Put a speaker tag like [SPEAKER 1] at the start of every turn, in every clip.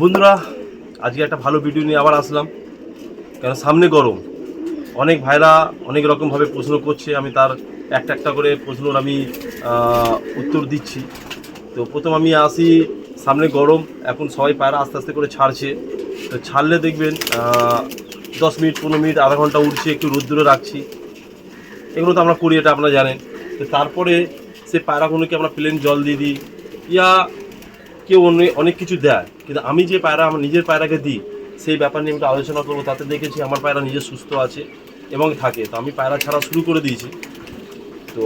[SPEAKER 1] বন্ধুরা, আজকে একটা ভালো ভিডিও নিয়ে আবার আসলাম। কেন সামনে গরম। অনেক ভাইরা অনেক রকমভাবে প্রশ্ন করছে, আমি তার একটা একটা করে প্রশ্নর আমি উত্তর দিচ্ছি। তো প্রথম আমি আসি, সামনে গরম, এখন সবাই পায়রা আস্তে আস্তে করে ছাড়ছে। তো ছাড়লে দেখবেন দশ মিনিট, পনেরো মিনিট, আধা ঘণ্টা উঠছে, একটু রোদ্দুরে রাখছি। এগুলো তো আমরা করি, এটা আপনারা জানেন। তো তারপরে সে পায়রাগুলোকে আমরা প্লেন জল দিয়ে দিই। ইয়া কেউ অনেক কিছু দেয়, কিন্তু আমি যে পায়রা আমার নিজের পায়রাকে দিই, সেই ব্যাপার নিয়ে একটু আলোচনা করব। তাতে দেখেছি আমার পায়রা নিজে সুস্থ আছে এবং থাকে। তো আমি পায়রা ছাড়া শুরু করে দিয়েছি। তো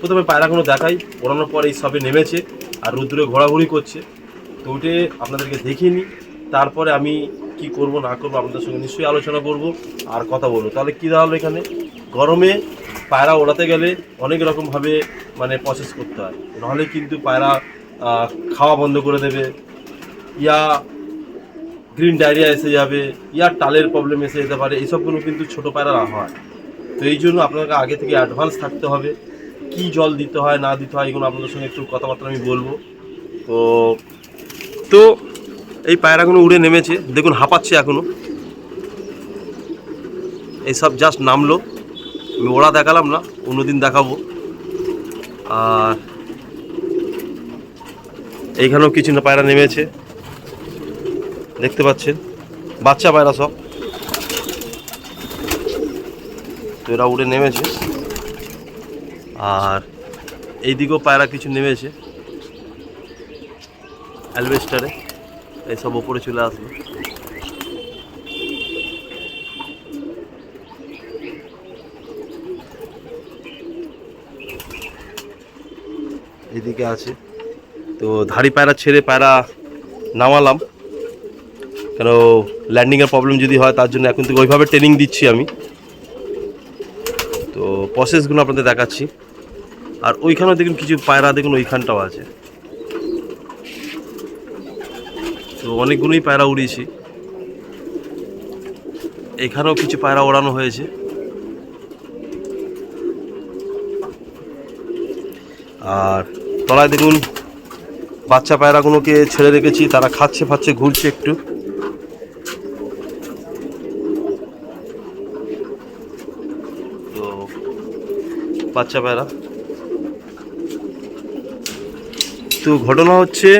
[SPEAKER 1] প্রথমে পায়রাগুলো দেখাই, ওড়ানোর পরে এই সবে নেমেছে আর রোদ্দুরে ঘোরাঘুরি করছে। তো ওইটে আপনাদেরকে দেখিয়ে নিই। তারপরে আমি কি করব, না করব আপনাদের সঙ্গে নিশ্চয়ই আলোচনা করব আর কথা বলব। তাহলে কী দাঁড়াল এখানে? গরমে পায়রা ওড়াতে গেলে অনেক রকমভাবে মানে প্রসেস করতে হয়। নাহলে কিন্তু পায়রা খাওয়া বন্ধ করে দেবে, ইয়া গ্রিন ডায়রিয়া এসে যাবে, ইয়া টালের প্রবলেম এসে যেতে পারে, এইসবগুলো কিন্তু ছোটো পায়রা হয়। তো এই জন্য আপনাকে আগে থেকে অ্যাডভান্স থাকতে হবে, কি জল দিতে হয়, না দিতে হয়, এগুলো আপনাদের সঙ্গে একটু কথাবার্তা আমি বলব। তো তো এই পায়রাগুলো উড়ে নেমেছে, দেখুন হাঁপাচ্ছে এখনও। এইসব জাস্ট নামলো, আমি ওরা দেখালাম না, অন্যদিন দেখাবো। আর এইখানেও কিছু না পায়রা নেমেছে। দেখতে পাচ্ছেন, বাচ্চা পায়রা সব। তো এরা উড়ে নেমেছে। আর এইদিকেও পায়রা কিছু নেমেছে। অ্যালবেস্টারে, এইসব ওপরে চলে আসবে এদিকে আছে। তো ধাড়ি পায়রা ছেড়ে পায়রা নামালাম। কেন ল্যান্ডিংয়ের প্রবলেম যদি হয়, তার জন্য এখন থেকে ওইভাবে ট্রেনিং দিচ্ছি আমি। তো প্রসেসগুলো আপনাদের দেখাচ্ছি। আর ওইখানেও দেখুন কিছু পায়রা, দেখুন ওইখানটাও আছে। তো অনেকগুলোই পায়রা উড়িয়েছি। এখানেও কিছু পায়রা ওড়ানো হয়েছে। আর তলায় দেখুন বাচ্চা পায়রাগুলোকে ছেড়ে রেখেছি, তারা খাচ্ছে ফাচ্ছে, ঘুরছে একটু। তো বাচ্চা পায়রা। তো ঘটনা হচ্ছে,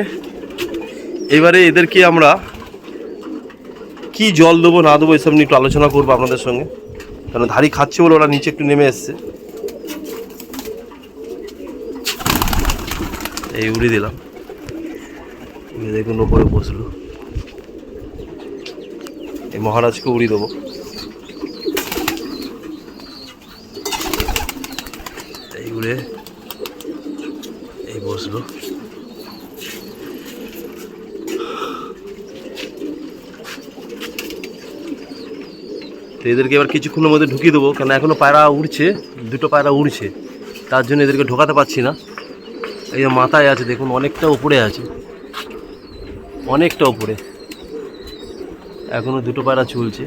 [SPEAKER 1] এবারে এদেরকে আমরা কি জল দেবো, না দেবো, এসব নিয়ে একটু আলোচনা করব আপনাদের সঙ্গে। কারণ ধাড়ি খাচ্ছে বলে ওরা নিচে একটু নেমে এসছে। এই উড়ি দিলাম। দেখুন ওপরে বসল এই মহারাজকে উড়ি দেবো। এই উড়ে এই বসল। তো এদেরকে এবার কিছুক্ষণের মধ্যে ঢুকিয়ে দেবো কেন এখনও পায়রা উড়ছে, দুটো পায়রা উড়ছে। তার জন্য এদেরকে ঢোকাতে পারছি না। এই যে মাথায় আছে, দেখুন, অনেকটা উপরে আছে। অনেকটা উপরে। এখনও দুটো পায়রা চলছে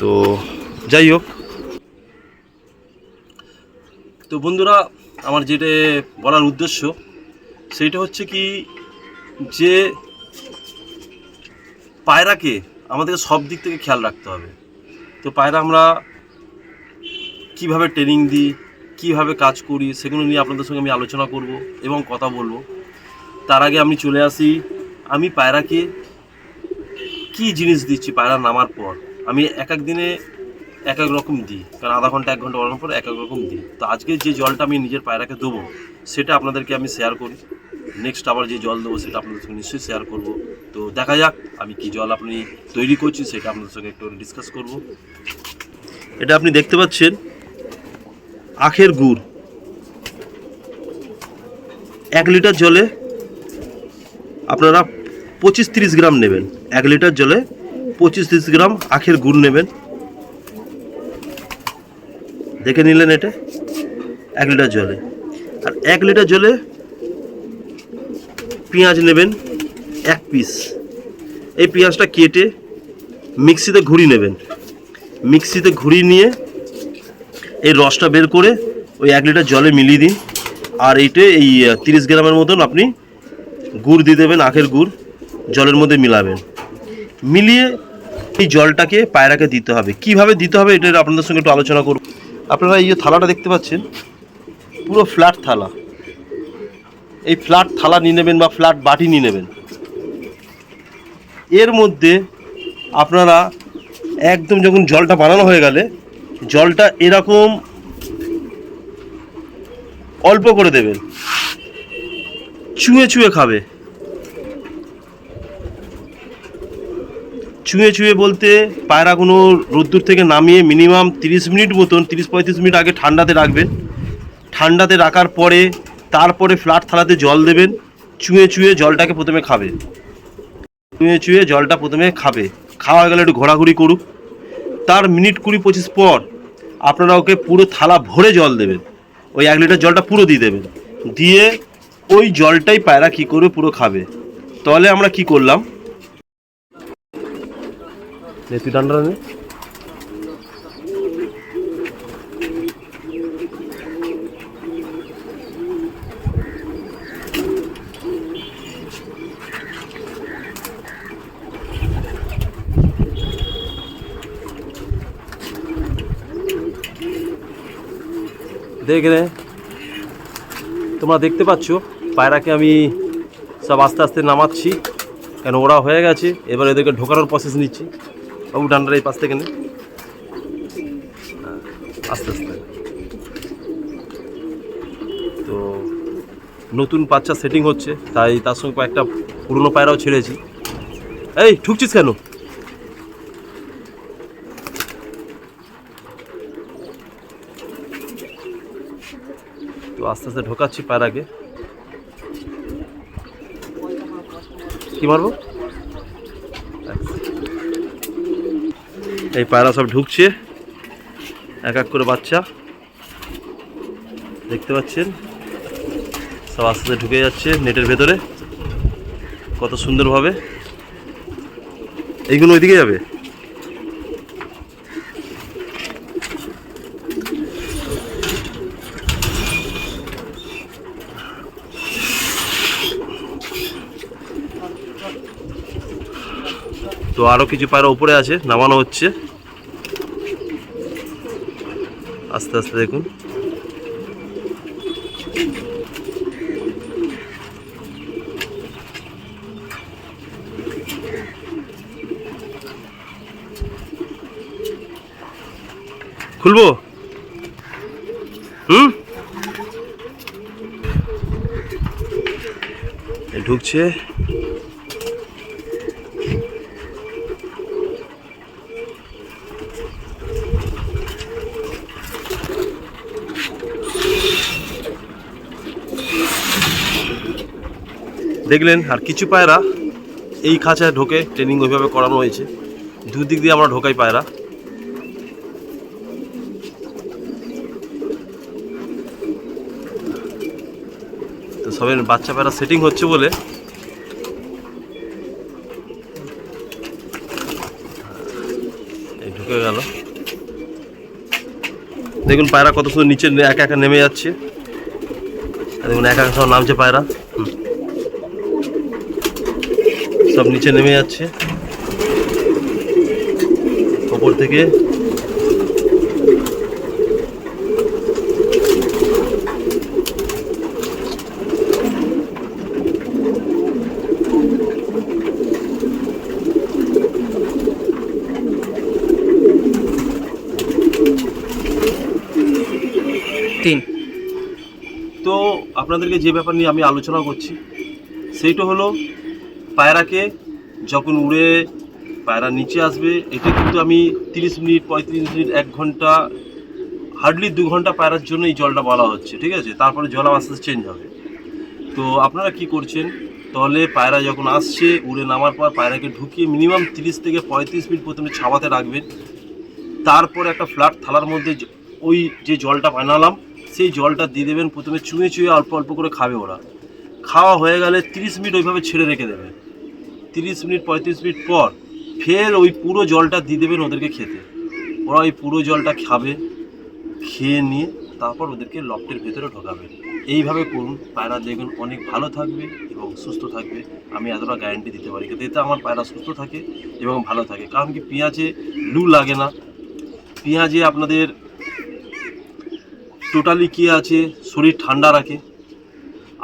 [SPEAKER 1] তো যাই হোক। তো বন্ধুরা, আমার যেটা বলার উদ্দেশ্য সেইটা হচ্ছে কি যে পায়রাকে আমাদের সব দিক থেকে খেয়াল রাখতে হবে। তো পায়রা আমরা কীভাবে ট্রেনিং দিই কীভাবে কাজ করি, সেগুলো নিয়ে আপনাদের সঙ্গে আমি আলোচনা করব এবং কথা বলব। তার আগে আমি চলে আসি, আমি পায়রাকে কি জিনিস দিচ্ছি পায়রা নামার পর? আমি এক এক দিনে এক এক রকম দিই, কারণ আধা ঘণ্টা, এক ঘণ্টা ওড়ানোর পর এক এক রকম দিই। তো আজকে যে জলটা আমি নিজের পায়রাকে দেবো, সেটা আপনাদেরকে আমি শেয়ার করি। নেক্সট আবার যে জল দেবো, সেটা আপনাদের সঙ্গে নিশ্চয়ই শেয়ার করব। তো দেখা যাক আমি কি জল আপনি তৈরি করছি, সেটা আপনাদের সঙ্গে একটু ডিসকাস করব। এটা আপনি দেখতে পাচ্ছেন আখের গুড়। এক লিটার জলে আপনারা পঁচিশ তিরিশ গ্রাম নেবেন। এক লিটার জলে পঁচিশ তিরিশ গ্রাম আখের গুড় নেবেন। দেখে নিলেন এটা? এক লিটার জলে। আর এক লিটার জলে পেঁয়াজ নেবেন এক পিস। এই পেঁয়াজটা কেটে মিক্সিতে ঘুরি নেবেন। মিক্সিতে ঘুরিয়ে নিয়ে এই রসটা বের করে ওই এক লিটার জলে মিলিয়ে দিন। আর এইটে এই তিরিশ গ্রামের মতন আপনি গুড় দিয়ে দেবেন, আখের গুড়। জলের মধ্যে মিলাবেন। মিলিয়ে এই জলটাকে পায়রাকে দিতে হবে। কীভাবে দিতে হবে এটা আপনাদের সঙ্গে একটু আলোচনা করব। আপনারা এই যে থালাটা দেখতে পাচ্ছেন, পুরো ফ্ল্যাট থালা। এই ফ্ল্যাট থালা নিয়ে নেবেন বা ফ্ল্যাট বাটি নিয়ে নেবেন। এর মধ্যে আপনারা একদম যখন জলটা বানানো হয়ে গেলে জলটা এরকম অল্প করে দেবেন চুয়ে চুয়ে খাবে। চুয়ে চুয়ে বলতে পায়রাগুলো রোদ্দুর থেকে নামিয়ে মিনিমাম তিরিশ মিনিট মতন, তিরিশ পঁয়ত্রিশ মিনিট আগে ঠান্ডাতে রাখবেন। ঠান্ডাতে রাখার পরে তারপরে ফ্ল্যাট থালাতে জল দেবেন। চুয়ে চুয়ে জলটাকে প্রথমে খাবে। চুয়ে চুয়ে জলটা প্রথমে খাবে। খাওয়া গেলে একটু ঘোরাঘুরি করুক। তার মিনিট কুড়ি পঁচিশ পর আপনারা ওকে পুরো থালা ভরে জল দেবেন। ওই এক লিটার জলটা পুরো দিয়ে দেবেন। দিয়ে ওই জলটাই পায়রা কী করবে, পুরো খাবে। তাহলে আমরা কি করলাম? তুই দেখ তোমরা দেখতে পাচ্ছ পায়রাকে আমি সব আস্তে আস্তে নামাচ্ছি কেন ওরা হয়ে গেছে। এবার এদেরকে ঢোকানোর প্রসেস নিচ্ছি। বাবু ডান্ডার এই পাশ থেকে নে। হ্যাঁ, আস্তে আস্তে। তো নতুন বাচ্চা সেটিং হচ্ছে তাই তার সঙ্গে কয়েকটা পুরনো পায়রাও ছেড়েছি। এই ঠুকছিস কেন? আস্তে আস্তে ঢোকাচ্ছি পায়রাকে কি মারবো? এই পায়রা সব ঢুকছে। এক এক করে বাচ্চা। দেখতে পাচ্ছেন? সব আস্তে আস্তে ঢুকে যাচ্ছে নেটের ভেতরে। কত সুন্দরভাবে। এইগুলো ওইদিকে যাবে? তো আরও কিছু পায়রা উপরে আছে নামানো হচ্ছে। আস্তে আস্তে দেখুন। খুলবো? হুম? ঢুকছে। দেখলেন, আর কিছু পায়রা এই খাঁচায় ঢোকে ট্রেনিং ওইভাবে করানো হয়েছে। দুদিক দিয়ে আমরা ঢোকাই পায়রা। তো সবের বাচ্চা পায়রা সেটিং হচ্ছে বলে। ঢুকে গেল। দেখুন পায়রা কত সুন্দর নিচে একা একা নেমে যাচ্ছে। দেখুন একা একা সব নামছে পায়রা হুম। সব নিচে নেমে যাচ্ছে। ওপর থেকে।
[SPEAKER 2] তিন।
[SPEAKER 1] তো আপনাদেরকে যে ব্যাপার নিয়ে আমি আলোচনা করছি সেইটা হলো পায়রাকে যখন উড়ে পায়রা নিচে আসবে এটা কিন্তু আমি তিরিশ মিনিট, পঁয়ত্রিশ মিনিট, এক ঘণ্টা, হার্ডলি দু ঘণ্টা পায়রার জন্য এই জলটা বলা হচ্ছে, ঠিক আছে? তারপরে জল আস্তে আস্তে চেঞ্জ হবে। তো আপনারা কি করছেন? তলে পায়রা যখন আসছে, উড়ে নামার পর পায়রাকে ঢুকিয়ে মিনিমাম তিরিশ থেকে পঁয়ত্রিশ মিনিট প্রথমে ছাওয়াতে রাখবেন। তারপর একটা ফ্ল্যাট থালার মধ্যে ওই যে জলটা বানালাম, সেই জলটা দিয়ে দেবেন প্রথমে চুঁয়ে চুঁয়ে অল্প অল্প করে খাবে ওরা। খাওয়া হয়ে গেলে তিরিশ মিনিট ওইভাবে ছেড়ে রেখে দেবেন তিরিশ মিনিট, পঁয়ত্রিশ মিনিট পর ফের ওই পুরো জলটা দিয়ে দেবেন ওদেরকে খেতে। ওরা ওই পুরো জলটা খাবে, খেয়ে নিয়ে তারপর ওদেরকে লফটের ভেতরে ঢোকাবেন। এইভাবে করুন, পায়রা দেখবেন অনেক ভালো থাকবে এবং সুস্থ থাকবে। আমি এতটা গ্যারেন্টি দিতে পারি। কিন্তু এতে আমার পায়রা সুস্থ থাকে এবং ভালো থাকে। কারণ কি পেঁয়াজে লু লাগে না। পেঁয়াজে আপনাদের টোটালি কী আছে? শরীর ঠান্ডা রাখে।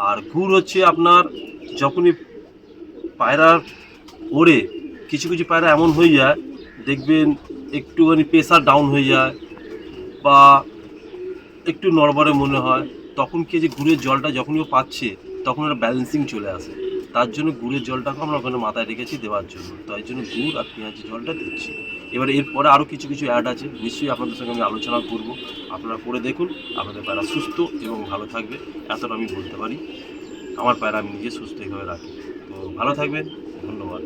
[SPEAKER 1] আর গুড় হচ্ছে আপনার যখনই পায়রার ওড়ে কিছু কিছু পায়রা এমন হয়ে যায়, দেখবেন একটুখানি প্রেশার ডাউন হয়ে যায় বা একটু নড়বড়ে মনে হয়, তখন কি যে গুড়ের জলটা যখনই ও পাচ্ছে, তখন ওটা ব্যালেন্সিং চলে আসে। তার জন্য গুড়ের জলটাকে আমরা ওখানে মাথায় রেখেছি দেওয়ার জন্য। তাই জন্য গুড় আর পেঁয়াজের জলটা দিচ্ছি। এবারে এরপরে আরও কিছু কিছু অ্যাড আছে, নিশ্চয়ই আপনাদের সঙ্গে আমি আলোচনা করব। আপনারা করে দেখুন, আপনাদের পায়রা সুস্থ এবং ভালো থাকবে, এতটা আমি বলতে পারি। আমার পায়রা আমি নিজে সুস্থ এইভাবে রাখি। তো ভালো থাকবেন। ধন্যবাদ।